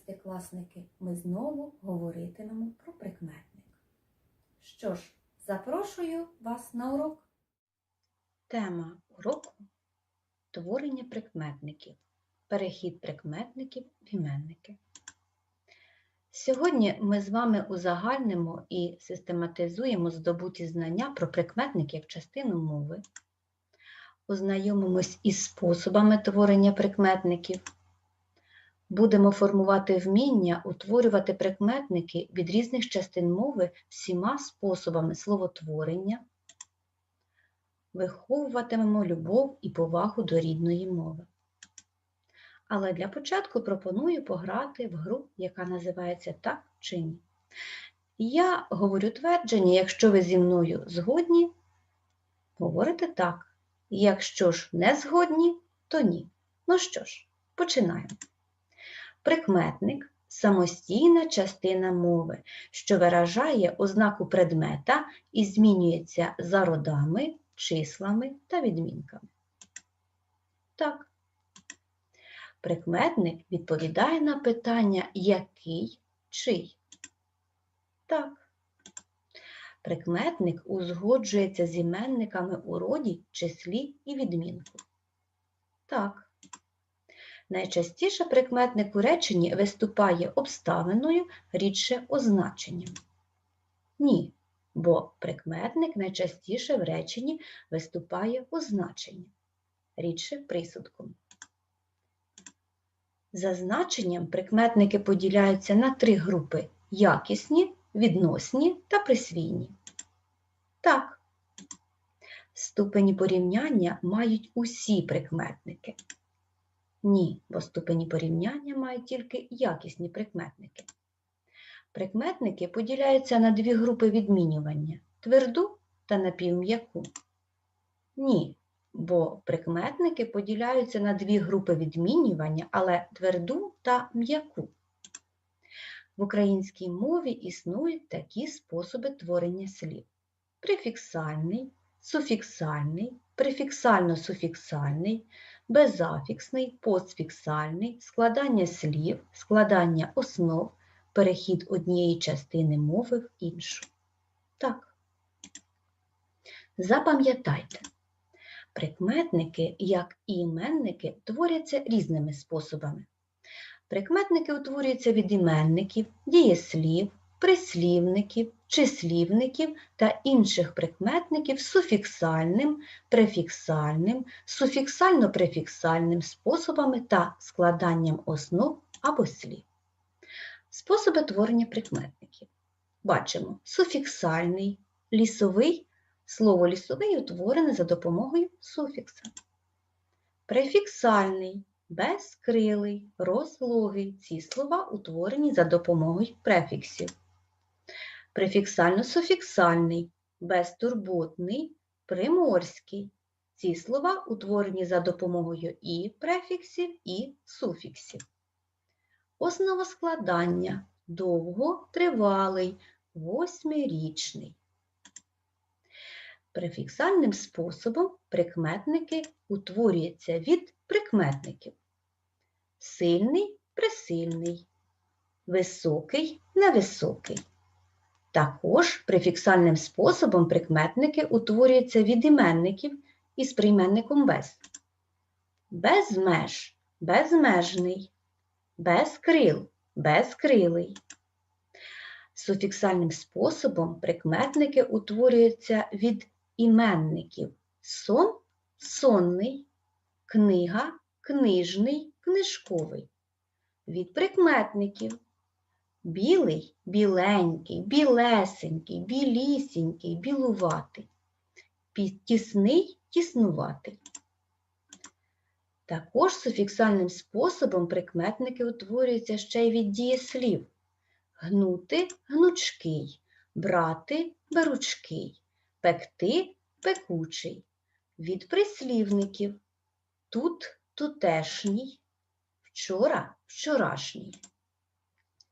першокласники, ми знову говоритимемо про прикметник. Що ж, запрошую вас на урок. Тема уроку творення прикметників. Перехід прикметників в іменники. Сьогодні ми з вами узагальнимо і систематизуємо здобуті знання про прикметники як частину мови. Ознайомимось із способами творення прикметників. Будемо формувати вміння утворювати прикметники від різних частин мови всіма способами словотворення виховуватимемо любов і повагу до рідної мови. Але для початку пропоную пограти в гру, яка називається Так чи ні. Я говорю твердження, якщо ви зі мною згодні, говорите так. Якщо ж не згодні, то ні. Ну що ж, починаємо. Прикметник самостійна частина мови, що виражає ознаку предмета і змінюється за родами, числами та відмінками. Так. Прикметник відповідає на питання який, чий. Так. Прикметник узгоджується з іменниками у роді, числі і відмінку. Так. Найчастіше прикметник у реченні виступає обставиною, рідше означенням. Ні, бо прикметник найчастіше в реченні виступає означенням, рідше присудком. За значенням прикметники поділяються на три групи якісні, відносні та присвійні. Так, ступені порівняння мають усі прикметники. Ні, бо ступені порівняння мають тільки якісні прикметники. Прикметники поділяються на дві групи відмінювання тверду та напівм'яку. Ні, бо прикметники поділяються на дві групи відмінювання, але тверду та м'яку. В українській мові існують такі способи творення слів: префіксальний, суфіксальний, префіксально-суфіксальний, безафіксний, постфіксальний, складання слів, складання основ, перехід однієї частини мови в іншу. Так. Запам'ятайте, прикметники, як і іменники, творяться різними способами. Прикметники утворюються від іменників, дієслів, прислівників, числівників та інших прикметників суфіксальним, префіксальним, суфіксально-префіксальним способами та складанням основ або слів. Способи творення прикметників. Бачимо суфіксальний, лісовий. Слово лісовий утворене за допомогою суфікса. Префіксальний, безкрилий, розлогий. Ці слова утворені за допомогою префіксів. Префіксально-суфіксальний, безтурботний, приморський. Ці слова утворені за допомогою і префіксів, і суфіксів. Основоскладання довготривалий, восьмирічний. Префіксальним способом прикметники утворюються від прикметників. Сильний присильний, високий невисокий. Також префіксальним способом прикметники утворюються від іменників із прийменником без. Без меж, безмежний, без крил, безкрилий. Суфіксальним способом прикметники утворюються від іменників сон сонний, книга книжний, книжковий. Від прикметників білий біленький, білесенький, білісінький, білуватий, тісний тіснуватий. Також суфіксальним способом прикметники утворюються ще й від дієслів гнути гнучкий, брати беручкий, пекти пекучий, від прислівників тут тутешній, вчора вчорашній.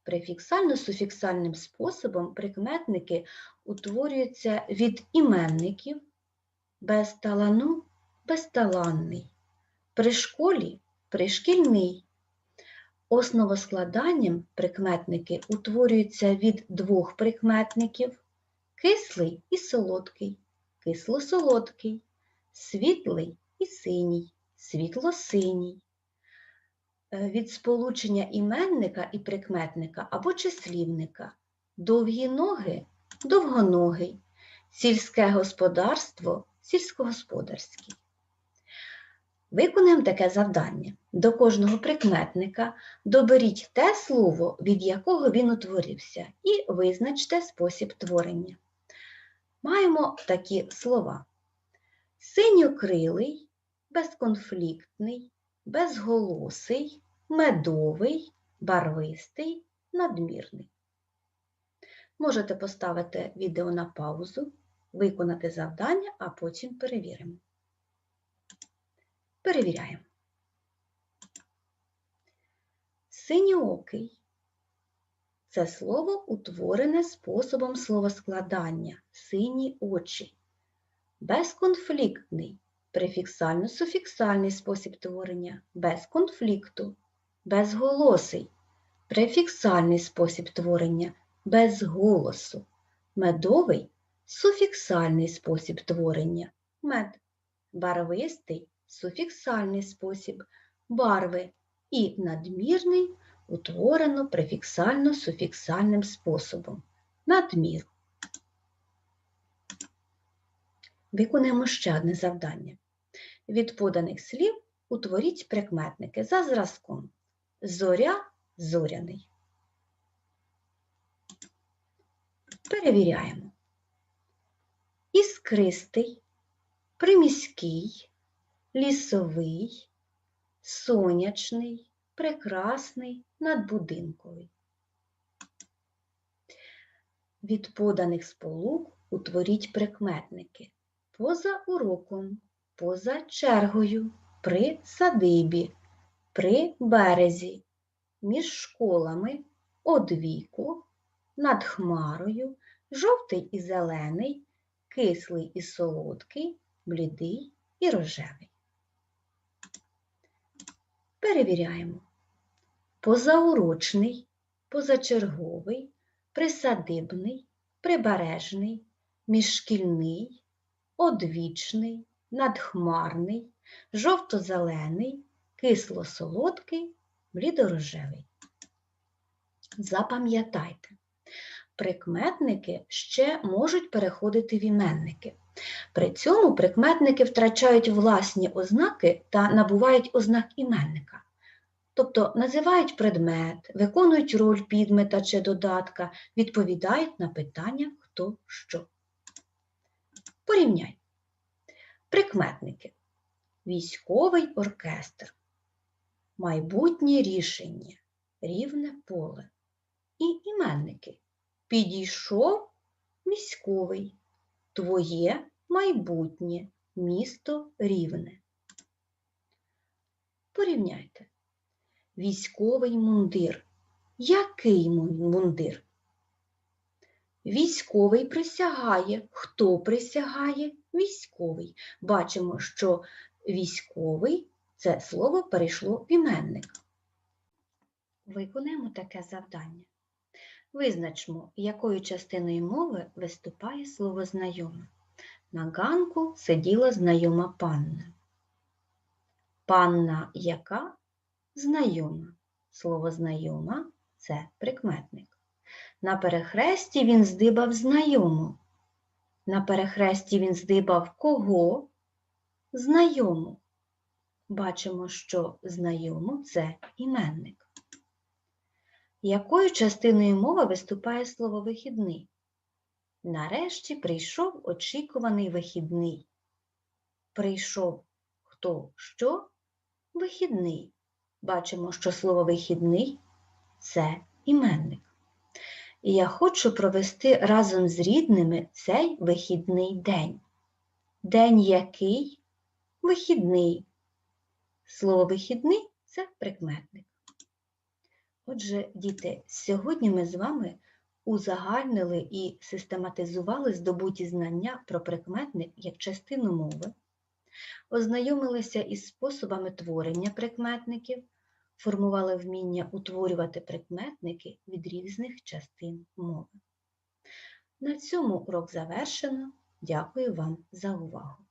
Префіксально-суфіксальним способом прикметники утворюються від іменників. Без талану безталанний, при школі пришкільний, Основоскладанням прикметники утворюються від двох прикметників кислий і солодкий, кисло-солодкий, світлий і синій, світло-синій. Е, Від сполучення іменника і прикметника або числівника довгі ноги довгоногий, сільське господарство сільськогосподарський. Виконаємо таке завдання. До кожного прикметника доберіть те слово, від якого він утворився, і визначте спосіб творення. Маємо такі слова: синьокрилий, безконфліктний, безголосий, медовий, барвистий, надмірний. Можете поставити відео на паузу, виконати завдання, а потім перевіримо. Перевіряємо. Синьоокий – це слово утворене способом словоскладання сині очі. Безконфліктний префіксально-суфіксальний спосіб творення без конфлікту. Безголосий префіксальний спосіб творення без голосу. Медовий суфіксальний спосіб творення мед. Барвистий суфіксальний спосіб барви і надмірний утворено префіксально-суфіксальним способом надмір. Виконуємо ще одне завдання. Від поданих слів утворіть прикметники за зразком. Зоря зоряний. Перевіряємо. Іскристий, приміський, лісовий, сонячний, прекрасний, надбудинковий. Від поданих сполук утворіть прикметники поза уроком, поза чергою, при садибі, при березі, між школами, одвіку, над хмарою, жовтий і зелений, кислий і солодкий, блідий і рожевий. Перевіряємо. Позаурочний, позачерговий, присадибний, прибережний, міжшкільний, одвічний, надхмарний, жовто-зелений, кисло-солодкий, блідорожевий. Запам'ятайте, прикметники ще можуть переходити в іменники. При цьому прикметники втрачають власні ознаки та набувають ознак іменника. Тобто називають предмет, виконують роль підмета чи додатка, відповідають на питання хто що. Порівняй. Прикметники. Військовий оркестр. Майбутнє рішення. Рівне поле. І іменники. Підійшов міськовий. Твоє майбутнє місто рівне. Порівняйте. Військовий мундир. Який мундир? Військовий присягає. Хто присягає? Військовий. Бачимо, що військовий це слово перейшло в іменник. Виконаємо таке завдання. Визначмо, якою частиною мови виступає слово знайоме. На ганку сиділа знайома панна. Панна яка? Знайома. Слово знайома це прикметник. На перехресті він здибав знайому. На перехресті він здибав кого? Знайому. Бачимо, що знайому це іменник. Якою частиною мови виступає слово вихідний? Нарешті прийшов очікуваний вихідний. Прийшов хто що? Вихідний. Бачимо, що слово вихідний це іменник. І я хочу провести разом з рідними цей вихідний день. День який? Вихідний. Слово вихідний це прикметник. Отже, діти, сьогодні ми з вами узагальнили і систематизували здобуті знання про прикметник як частину мови, ознайомилися із способами творення прикметників, формували вміння утворювати прикметники від різних частин мови. На цьому урок завершено. Дякую вам за увагу!